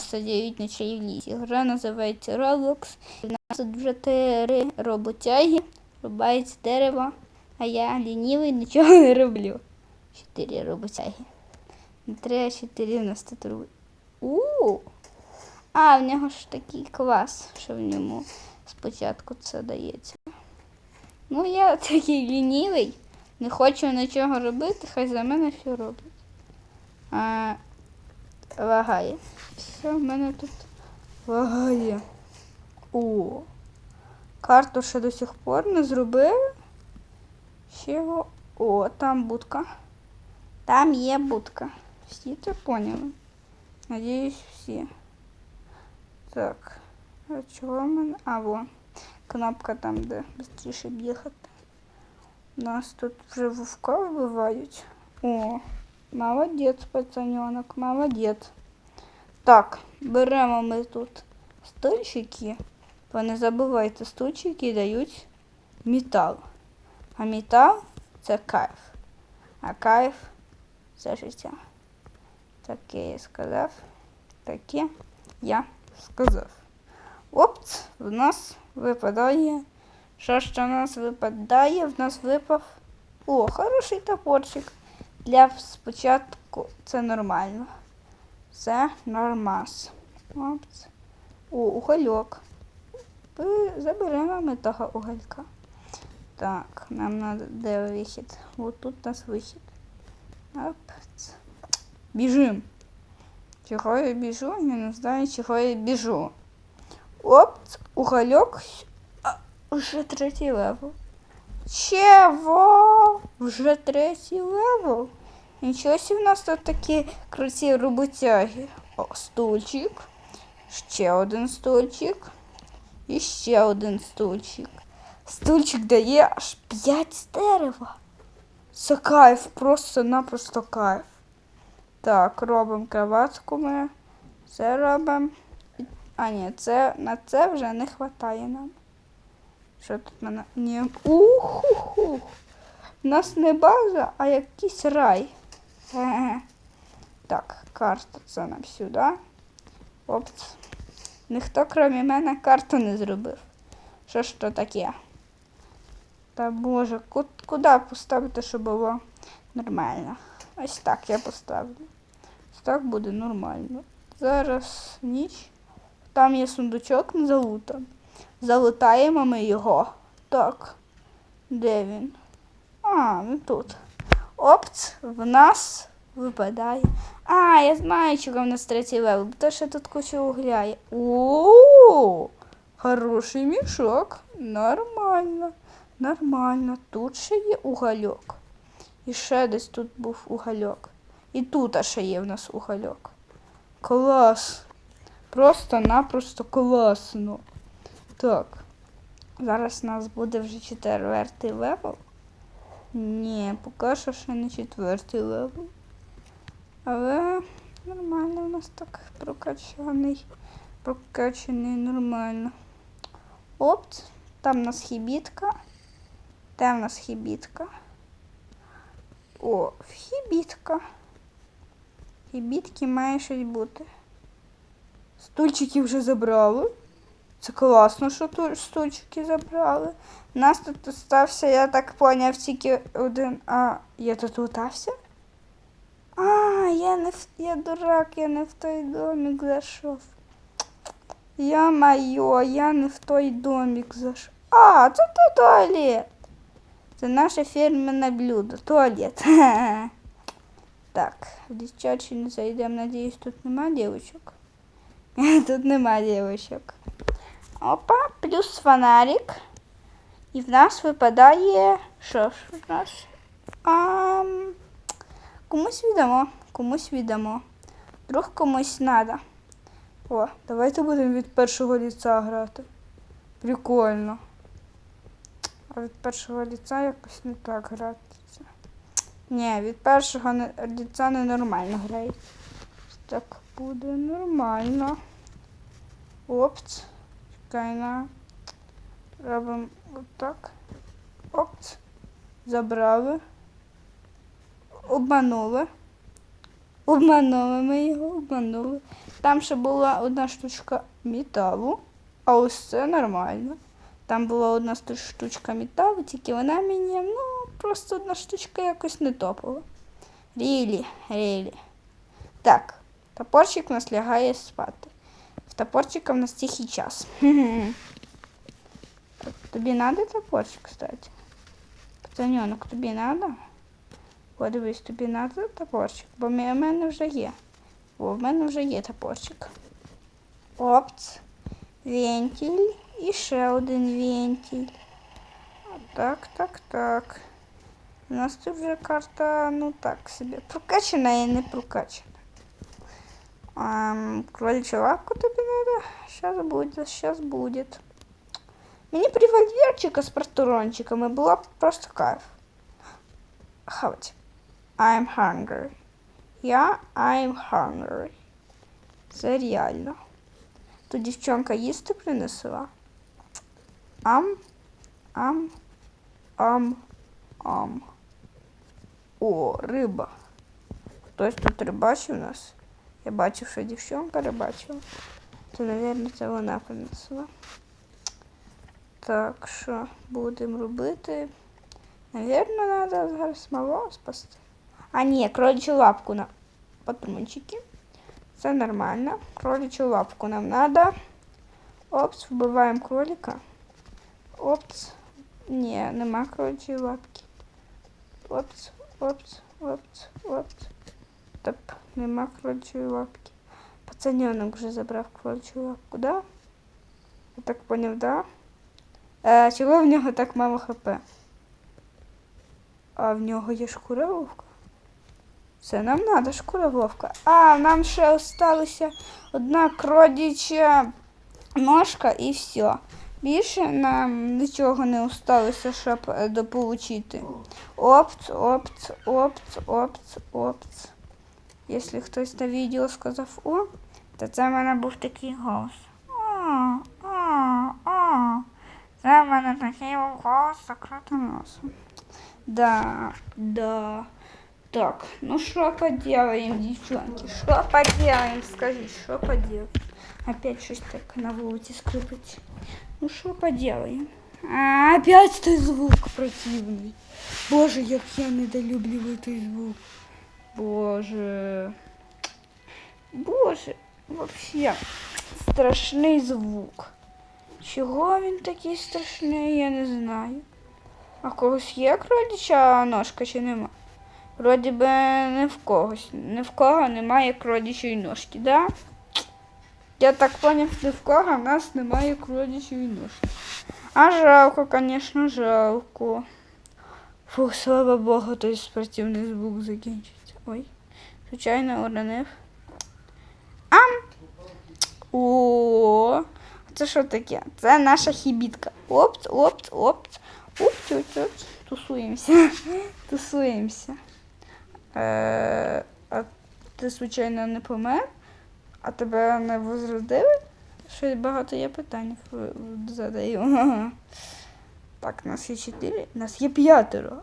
сидять ночей в лісі. Гра називається Roblox. У нас тут вже три роботяги, рубають дерево, а я лінівий нічого не роблю. Чотири роботяги. Три, чотири в нас тут робить. у А, в нього ж такий клас, що в ньому спочатку це дається. Ну, я такий лінівий, не хочу нічого робити, хай за мене все роблять. А, лагає. Все, в мене тут лагає. О. Карту ще до сих пор не зробили. Ще його. О, там будка. Там є будка. Всі це поняли. Надіюсь, всі. Так. А чого в мене? А, во. Кнопка там, де швидше б'їхати. Нас тут вже вовка вбивають. О, молодець, пацаненок, молодець. Так, беремо ми тут стульчики. Ви не забувайте, стульчики дають метал. А метал це кайф. А кайф це життя. Таке я сказав. Таке я сказав. Опц, в нас випадає. Що ж у нас випадає? В нас випав. О, хороший топорчик. Для спочатку це нормально. Це нормас. Опц. О, угольок. Заберемо ми того уголька. Так, нам надо де вихід? От тут у нас вихід. Опц. Біжим. Чого я біжу? Я не знаю, чого я біжу. Опц, угольок. А, Вже третій левел. Чего? Вже третій левел? Нічого сі в нас тут такі круті роботяги. О, стульчик. Ще один стульчик. І ще один стульчик. Стульчик дає аж 5 дерева. Це кайф, просто-напросто кайф. Так, робимо кроватку ми. Це робимо. А, ні, це, на це вже не вистачає нам. Що тут мене? Ні. Уху-ху. У нас не база, а якийсь рай. Так, карта це нам сюди. Опц. Ніхто, крім мене, карту не зробив. Що ж то таке? Та боже, куди поставити, щоб було нормально? Ось так я поставлю. Ось так буде нормально. Зараз ніч. Там є сундучок на залутом. Залутаємо ми його. Так. Де він? А, він тут. Опц, в нас випадає. А, я знаю, чого в нас третій левел, бо то що тут куча угля є. О, хороший мішок. Нормально. Нормально. Тут ще є угольок. І ще десь тут був угольок. І тут ще є в нас угольок. Клас. Просто-напросто класно. Так. Зараз у нас буде вже четвертий левел. Ні, поки що ще не четвертий левел. Але нормально у нас так прокачаний. Прокачаний нормально. Опт, там у нас хібітка. Де в нас хібітка? О, хібітка. Хібітки має щось бути. Стульчики вже забрали. Це класно, що тут стульчики забрали. У нас тут остався, я так поняв, тільки один. А я тут лутався? А, я не в я дурак, я не в той домик зайшов. Я майо, я не в той домик зайшов. А, це то туалет. Це наше фірменне блюдо. Туалет. Так, в дівчачі не зайдемо. Надіюсь, тут нема дівчинок. Тут нема дівчинок. Опа, плюс фонарик. І в нас випадає. Що ж в нас? А, комусь віддамо, комусь віддамо. Вдруг комусь треба. О, давайте будемо від першого ліца грати. Прикольно. А від першого ліца якось не так гратися. Ні, від першого не- ліца ненормально грається. Так буде нормально. Опц. Чекай на. Робимо отак. Опц. Забрали. Обманули. Обманули ми його, обманули. Там ще була одна штучка металу, а ось це нормально. Там була одна штучка металу, тільки вона мені, ну, просто одна штучка якось не топова. Рілі, рілі. Так, топорчик нас лягає спати. В топорчика в нас тихий час. Так, тобі надо топорчик, кстати? Пацаненок, тобі надо? Подивись, тобі надо топорчик, бо в мене вже є. О, в мене вже є топорчик. Опц. Вентиль і ще один вентиль. Так, так, так. У нас тут вже карта, ну так собі. Прокачана і не прокачана. Ам, кроличью лапку тобі надо? Сейчас будет, сейчас будет. Мені б револьверчика з патрончиками було б просто кайф. Хавать. I'm hungry. Я I'm hungry. Це реально. Тут дівчонка їсти принесла. Ам, ам, ам, ам. О, риба. Хтось тут рибачив у нас. Я бачив, що дівчонка рибачила. То, мабуть, це вона принесла. Так, що будемо робити? Навірно, треба зараз малого спасти. А ні, кроличу лапку на патрончики. Це нормально. Кроличу лапку нам надо. Опс, вбиваємо кролика. Опс. Ні, нема кроличої лапки. Опс, опс, опс, опс. Топ, нема кроличої лапки. Пацаненок вже забрав кроличу лапку, да? Я так поняв, да? Е, чого в нього так мало хп? А в нього є шкура вовка? Це нам треба шкура вовка. А, нам ще осталася одна кродіча ножка і все. Більше нам нічого не осталося, щоб е, дополучити. Опц, опц, опц, опц, опц. Якщо хтось на відео сказав о, то це в мене був такий голос. О, о, о. Це в мене такий голос з закритим носом. Да, да. Так, ну что поделаем, девчонки? Что поделаем, скажи, что поделаем? Опять что-то так на вулиці скрипить. Ну что поделаем? А, опять той звук противный. Боже, як я недолюблюю той звук. Боже. Боже, вообще страшний звук. Чого він такий страшний, я не знаю. А когось є кроліча ножка чи нема? Вроді би не в когось. Ні в кого немає кролічої ножки, да? Я так поняв, ні в кого в нас немає кролічої ножки. А жалко, звісно, жалко. Фух, слава Богу, той спортивний звук закінчиться. Ой, звичайно, уронив. Ам! О, це що таке? Це наша хібітка. Опц, опц, опц. Опц, опц, опц. Тусуємося. Тусуємося. Е, а ти, звичайно, не помер? А тебе не возродили? Щось багато є питань задаю. Так, нас є чотири, нас є п'ятеро.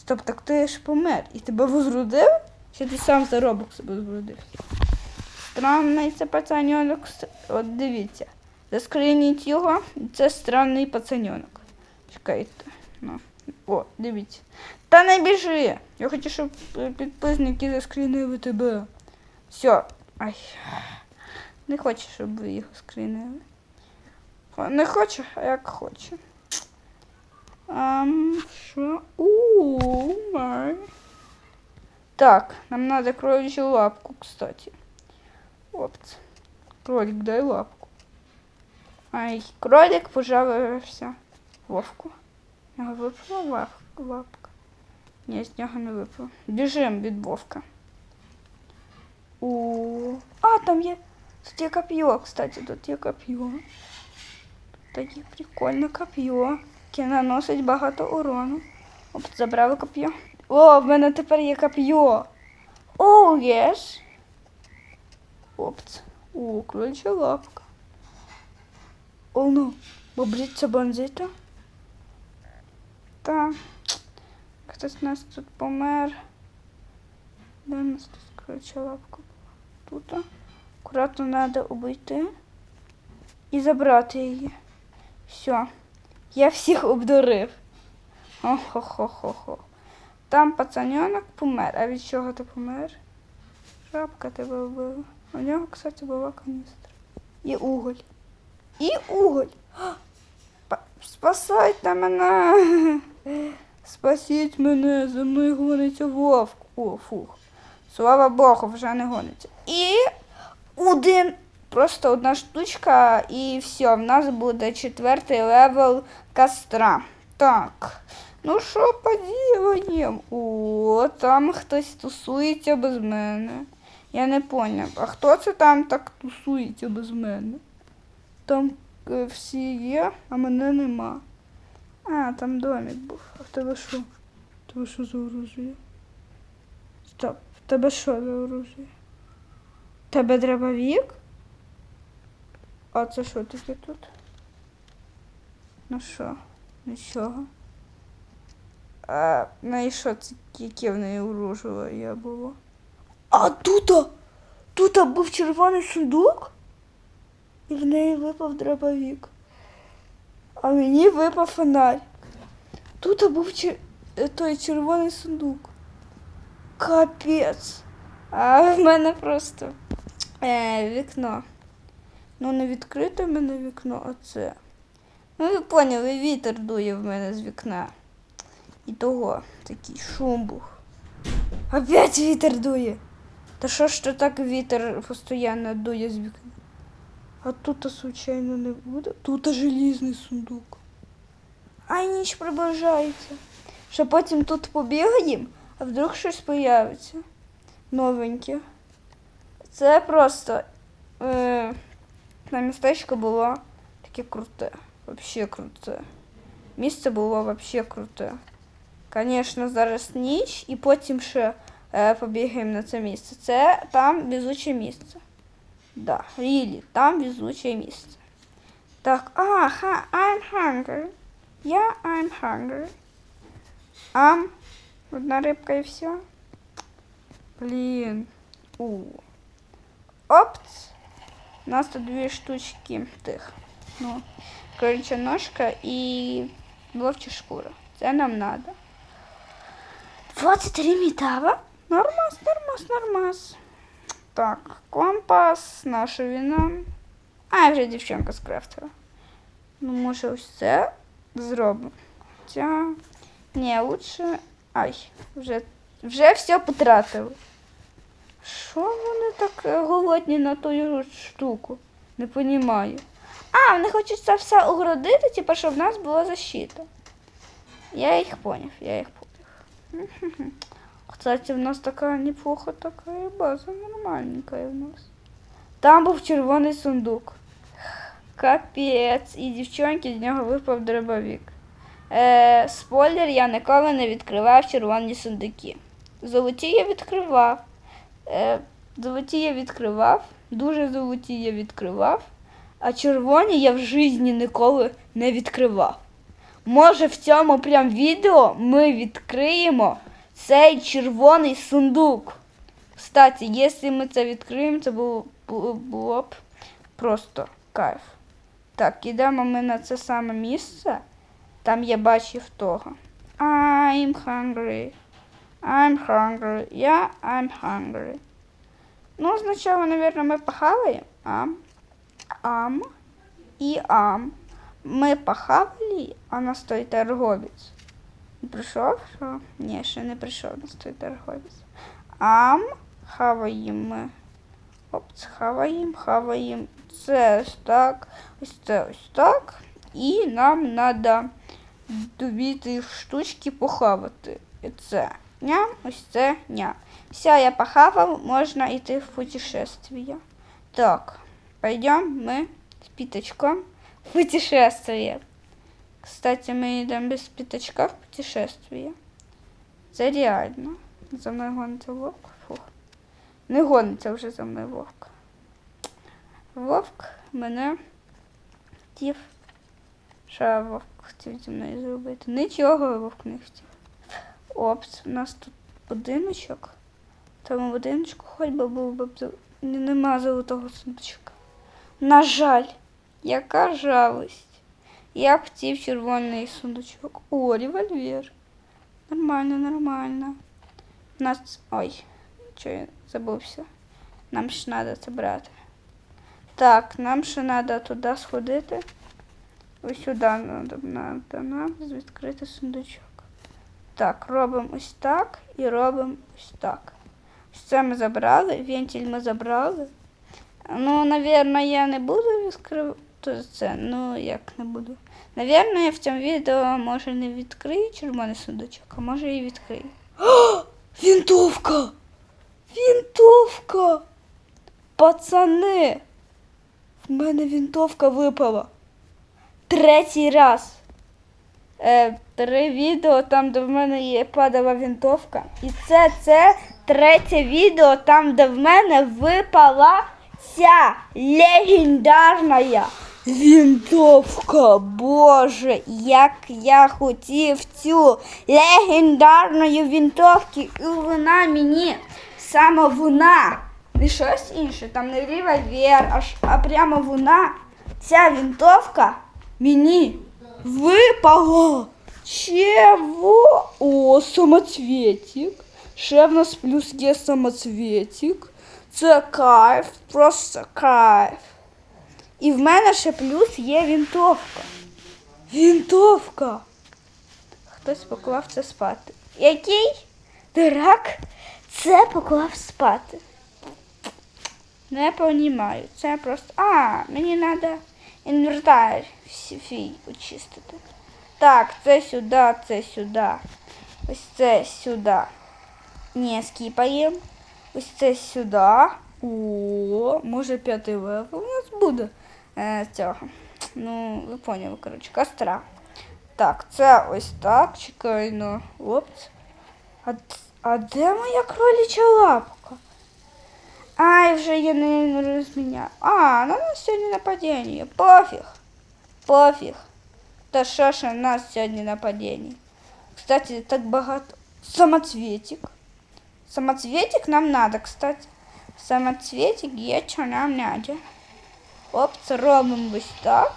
Стоп, так ти ж помер. І тебе возродив? Чи ти сам заробок себе возродився? Странний це пацаньонок. От дивіться. Заскриніть його, це странний пацаньонок. Чекайте. Ну. О, дивіться. Та не біжи. Я хочу, щоб е, підписники заскрінили тебе. Все. Ай. Не хочу, щоб ви його скрінили. Не хочу, а як хочу. Ам, що? Ууу, май. Так, нам надо кроличью лапку, кстати. Опц. Кролик, дай лапку. Ай, кролик пожаловався Вовку. В нього випала лап- лапка. Ні, з нього не випала. Біжим від Вовка. У. А, там є. Тут є коп'є, кстати, тут є коп'є. Тут є прикольне коп'є, Яке наносить багато урону. Оп, забрали коп'є. О, в мене тепер є коп'є. О, єс. Опц. О, кролича лапка. О, ну, бобріться бандита. Та. Хтось у нас тут помер. Де у нас тут кролича лапка? Тут. Акуратно треба обійти і забрати її. Все. Я всіх обдурив. Хо-хо-хо-хо-хо. Там пацаньонок помер. А від чого ти помер? Жабка тебе вбила. У нього, кстати, була каністра. І уголь. І уголь. Па- Спасайте мене. Спасіть мене, за мною гониться вовк. О, фух. Слава Богу, вже не гониться. І один, просто одна штучка, і все, в нас буде четвертий левел костра. Так. Ну що поділаємо? О, там хтось тусується без мене. Я не поняв. А хто це там так тусується без мене? Там е, всі є, а мене нема. А, там домик був. А в тебе що? В тебе що за оружие? Стоп, в тебе що за оружие? В Тебе дробовик? А це що таке тут? Ну що? Нічого. А, ну і що це яке в неї оружие було? А тут, тут був червоний сундук, і в неї випав дробовик. А мені випав фонарь. Тут був чер... той червоний сундук. Капець. А в мене просто е, вікно. Ну, не відкрите в мене вікно, а це. Ну, ви поняли, вітер дує в мене з вікна. І того такий шум був. Опять вітер дує. Та що ж то так вітер постійно дує з вікна? А тут, случайно, не буде. Тут желізний сундук. Ай, ніч приближається. Що потім тут побігаємо, а вдруг щось появиться. Новеньке. Це просто е, на містечко було таке круте. Вообще круте. Місце було вообще круте. Звісно, зараз ніч, і потім ще е, побігаємо на це місце. Це там везуче місце. Да, really, там везуче місце. Так, а, ха, I'm hungry. Я I'm hungry. Ам, одна рибка і все. Блін. У. Опц. У нас тут дві штучки тих. Ну, кролича ножка і вовча шкура. Це нам надо. 23 метава. Нормас, нормас, нормас. Так, компас, наша віна. А, вже дівчинка скрафтила. Ну, може, ось це зробимо. Хоча, ні, лучше. Ай, вже, вже все потратили. Що вони так е, голодні на ту штуку? Не понімаю. А, вони хочуть це все огородити, типу, щоб в нас була защита. Я їх поняв, я їх поняв. Кстати, в нас така неплохо такая база, нормальненькая у нас. Там був червоний сундук. Капець. І дівчонки з нього випав дробовик. Е, спойлер, я ніколи не відкривав червоні сундуки. Золоті я відкривав. Е, золоті я відкривав. Дуже золоті я відкривав. А червоні я в житті ніколи не відкривав. Може, в цьому прям відео ми відкриємо цей червоний сундук. Кстати, якщо ми це відкриємо, це було, було, б просто кайф. Так, ідемо ми на це саме місце. Там я бачив того. I'm hungry. I'm hungry. Я I'm hungry. Ну, спочатку, мабуть, ми похаваємо. Ам. Ам. І ам. Ми похавали, а нас той торговець. Прийшов? Що? Ні, ще не прийшов нас той торговець. Ам. Хаваємо ми. Опц, хаваємо, хаваємо. Це так, ось це ось так. І нам треба дві штучки похавати. І це ням, ось це ням. Все, я похавав, можна йти в путешествие. Так, пойдем мы с пятачком в путешествие. Кстати, мы идем без пятачка в путешествие. Це реально. За мною гониться вовк. Фух. Не гониться вже за мною вовк. Вовк мене хотів. Що вовк хотів зі мною зробити? Нічого вовк не хотів. Опс, у нас тут будиночок. Тому будиночку хоч би був би нема золотого сундучка. На жаль, яка жалость. Я б хотів червоний сундучок. О, револьвер. Нормально, нормально. Нас. Ой, що я забувся. Нам ж треба це брати. Так, нам ще треба туди сходити. Ось сюди треба нам відкрити сундучок. Так, робимо ось так і робимо ось так. Це ми забрали, вентиль ми забрали. Ну, напевно, я не буду відкривати це. Ну, як не буду. Навірно, я в цьому відео може не відкрию червоний сундучок, а може і відкрию. О, вінтовка! Вінтовка! Пацани! В мене вінтовка випала. Третій раз. Е, три відео там, де в мене є падала вінтовка. І це, це третє відео там, де в мене випала ця легендарна вінтовка. Боже, як я хотів цю легендарну вінтовку, і вона мені саме вона. Не щось інше, там не револьвер, аж, а прямо вона. Ця вінтовка мені випала. Чего? О, самоцветик. Ще в нас плюс є самоцветик. Це кайф, просто кайф. І в мене ще плюс є вінтовка. Вінтовка. Хтось поклав це спати. Який дурак це поклав спати? Не понімаю. Це просто. А, мені треба інвентар свій очистити. Так, це сюди, це сюди. Ось це сюди. Не скіпаємо. Ось це сюди. О, може п'ятий левел у нас буде е, цього. Ну, ви поняли, коротше, костра. Так, це ось так. Чекай, ну. Опс. А, а де моя кроліча лапка? Ай, вже я не розміняю. А, ну у нас сьогодні нападіння. Пофіг. Пофіг. Та що ж у нас сьогодні нападіння? Кстати, так багато. Самоцветик. Самоцветик нам надо, кстати. Самоцветик є, що нам надо. Оп, це робимо ось так.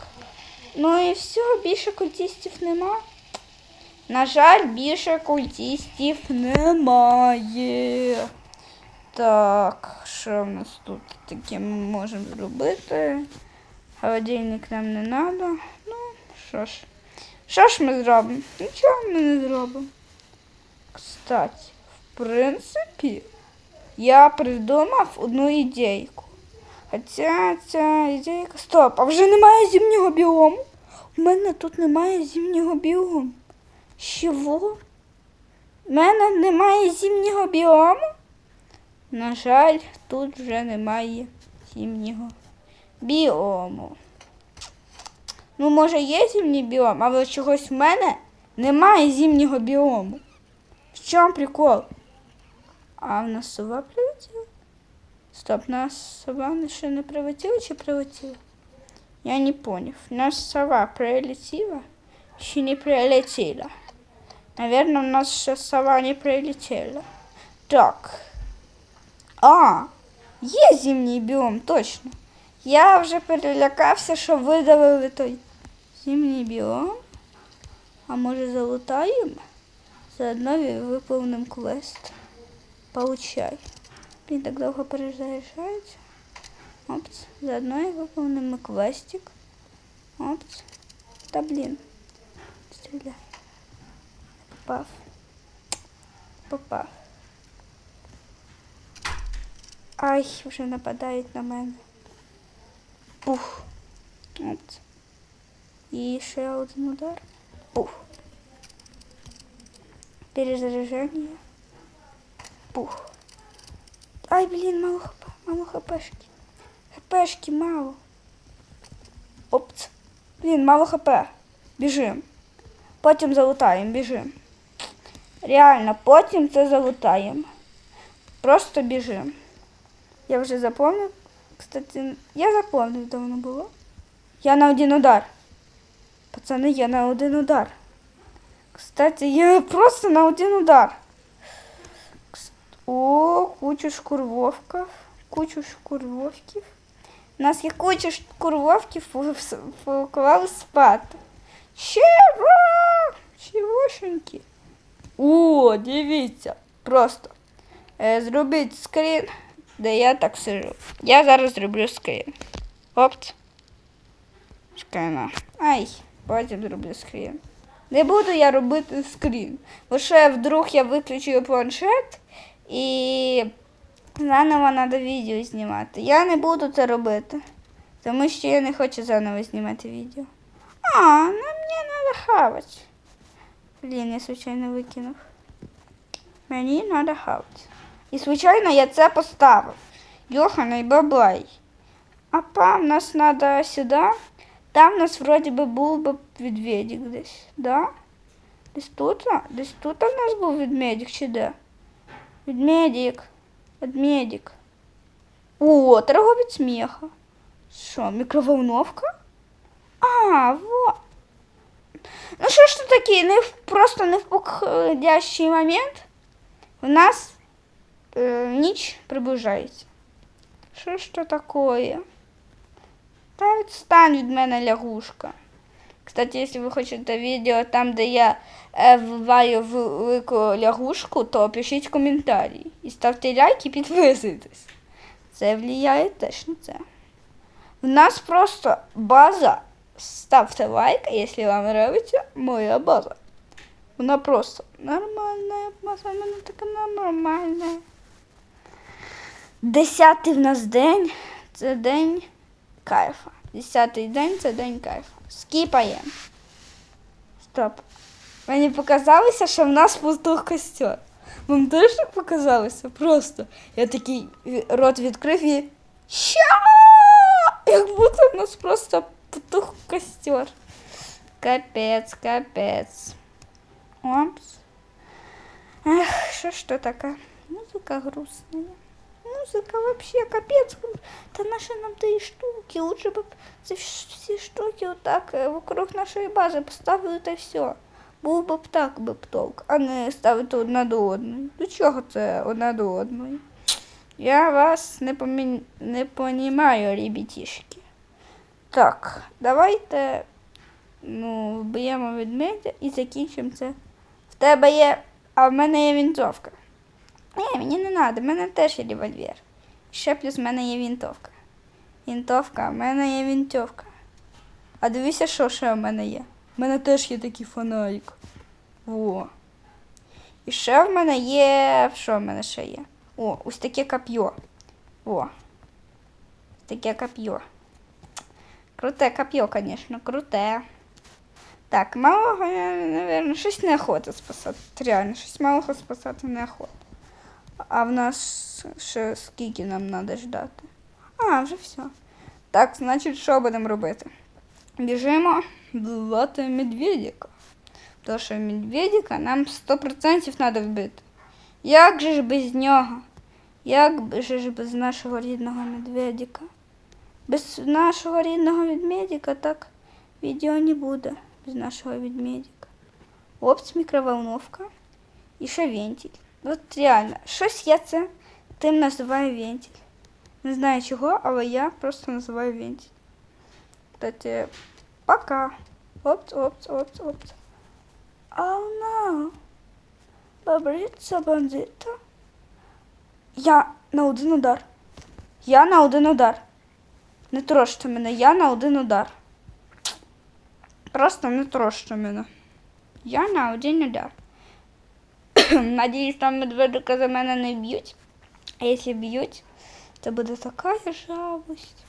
Ну і все, більше культистів нема. На жаль, більше культистів немає. Так, що в нас тут таке ми можемо зробити? Холодильник нам не треба. Що ж. Що ж ми зробимо? Нічого ми не зробимо. Кстати, в принципі, я придумав одну ідейку. Хоча ця ідейка. Стоп, а вже немає зимнього біому. У мене тут немає зимнього біому. Чого? У мене немає зимнього біому? На жаль, тут вже немає зимнього біому. Ну, може, є зимній біом, але чогось в мене немає зимнього біому. В чому прикол? А в нас сова прилетіла? Стоп, нас сова ще не прилетіла чи прилетіла? Я не поняв. Нас сова прилетіла чи не прилетіла? Наверное, у нас ще сова не прилетіла. Так. А, є зимній біом, точно. Я вже перелякався, що видалили той зимній біом. А може залутаємо? Заодно виповним квест. Получай. Блін, так довго перезаряджається. Опц. Заодно і виповнимо квестик. Опц. Та блін. Стріляй. Попав. Попав. Ай, вже нападають на мене. Пух. От. І ще один удар. Пух. Перезаряжение. Пух. Ай, блін, мало хп, мало хпшки. Хпшки мало. Опц. Блін, мало хп. Біжим. Потім залутаємо, біжим. Реально, потім це залутаємо. Просто біжим. Я вже запомнив. Кстати, я запомнив, де воно було. Я на один удар. Пацани, я на один удар. Кстати, я просто на один удар. О, куча шкурвовків. кучу шкурвовків. У нас є куча шкурвовків, поклали спати. Чого? Чогошеньки? О, дивіться, просто е, зробіть скрін, де я так сижу. Я зараз зроблю скрін. Опц. Чекай Ай, потім зроблю скрін. Не буду я робити скрін. Ще вдруг я виключу планшет і заново треба відео знімати. Я не буду це робити. Тому що я не хочу заново знімати відео. А, ну мені треба хавати. Блін, я случайно викинув. Мені треба хавати. І случайно я це поставив. Йоханий баблай. А па, в нас треба сюди. Там у нас вроді би був би відмедик десь, да? Десь тут? а? Десь тут у нас був відмедик чи де? Відмедик. Відмедик. О, торговець сміха. Що, мікроволновка? А, во. Ну що ж це таке, не в, просто не в подходящий момент у нас е, ніч приближається. Що ж це таке? Та відстань від мене лягушка. Кстати, якщо ви хочете відео там, де я е, вбиваю велику лягушку, то пишіть коментарі. І ставте лайк і підписуйтесь. Це впливає теж на це. У нас просто база. Ставте лайк, якщо вам подобається моя база. Вона просто нормальна база, вона така нормальна. Десятий в нас день це день кайфа. Десятий день це день кайфа. Скіпаємо. Стоп. Мені показалося, що в нас пустух костер. Вам теж так показалося? Просто. Я такий рот відкрив і. Ща! Як будто в нас просто потух костер. Капець, капець. Опс. Ех, що ж то таке? Музика грустная. Музика вообще капець. Та наші нам тої штуки. Лучше б ці всі штуки отак е, вокруг нашої бази поставили та все. Був би б так би б толк, а не ставити одна до одної. До чого це одна до одної? Я вас не, помі... не понімаю, ребятішки. Так, давайте ну, вб'ємо ведмедя і закінчимо це. В тебе є, а в мене є вінтовка. Ні, мені не треба, в мене теж є револьвер. Ще плюс в мене є вінтовка. Вінтовка, в мене є вінтовка. А дивися, що ще в мене є. У мене теж є такий фонарик. Во. І ще в мене є. Що в мене ще є? О, ось таке коп'є. О. Таке коп'є. Круте коп'є, звісно, круте. Так, малого, наверное, щось неохота спасати. Реально, щось малого спасати неохота. А в нас ще скільки нам треба ждати? А, вже все. Так, значить, що будемо робити? Біжимо вбивати медведика. Тому що медведика нам 100% треба вбити. Як же ж без нього? Як же ж без нашого рідного медведика? Без нашого рідного ведмедика так відео не буде без нашого ведмедика. Опс, мікроволновка і ще вентиль. От реально, щось я це тим називаю вентиль. Не знаю чого, але я просто називаю вентиль. Кстати, пока. Опс, опс, опс, опс. Oh no. Бобриця бандита. Я на один удар. Я на один удар. Не трощте мене, я на один удар. Просто не трощте мене. Я на один удар. Надіюсь, там медведика за мене не б'ють. А якщо б'ють, це буде така жалость.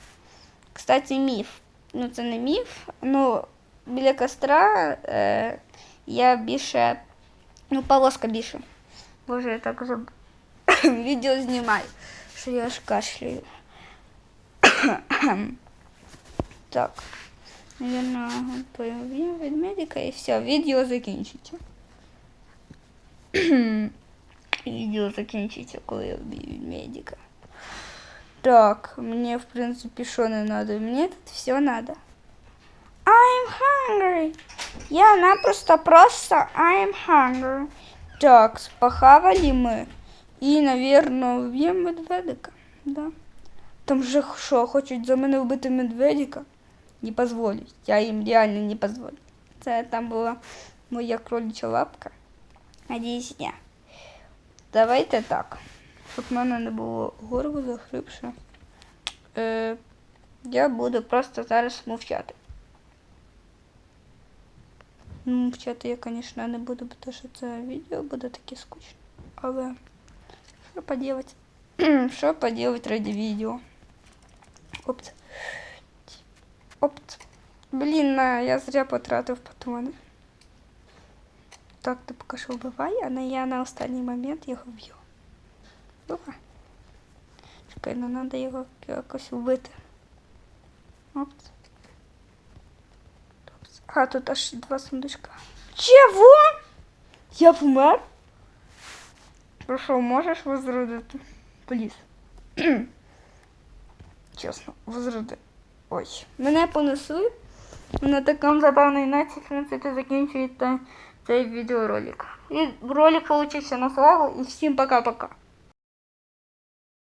Кстати, міф. Ну, це не міф. Ну, біля костра е, я більше. Ну, полоска більше. Боже, я так заб... відео знімаю, що я аж кашляю. так. Наверное, появим ведмедика і все, відео закінчиться. відео закінчиться, коли я вб'ю ведмедика. Так, мне, в принципе, что не надо? Мне тут все надо. I'm hungry. Я напросто просто I'm hungry. Так, спахавали мы. И, наверное, убьем медведика. Да. Там же що, хочуть за мене вбити медведика? Не позволю. Я їм реально не позволю. Це там була моя кроліча лапка. Надіюсь, ні. Давайте так. Щоб в мене не було горло захрипше. Е, я буду просто зараз мовчати. Ну, Мовчати я, звісно, не буду, тому що це відео буде таке скучне. Але що поділати? що поділати ради відео? Опц. Опц. Блін, я зря потратив патрони. Так, ти поки що вбивай, а на я на останній момент його вб'ю. Вбивай. Чекай, ну треба його якось вбити. Опц. А, тут аж два сундучка. Чего? Я помер? Ну що, можеш возродити? Пліз. Чесно, возроди. Ой. Мене понесли. На такому забавній принципі, закінчується цей відеоролик. І ролик получився на славу. І всім пока-пока.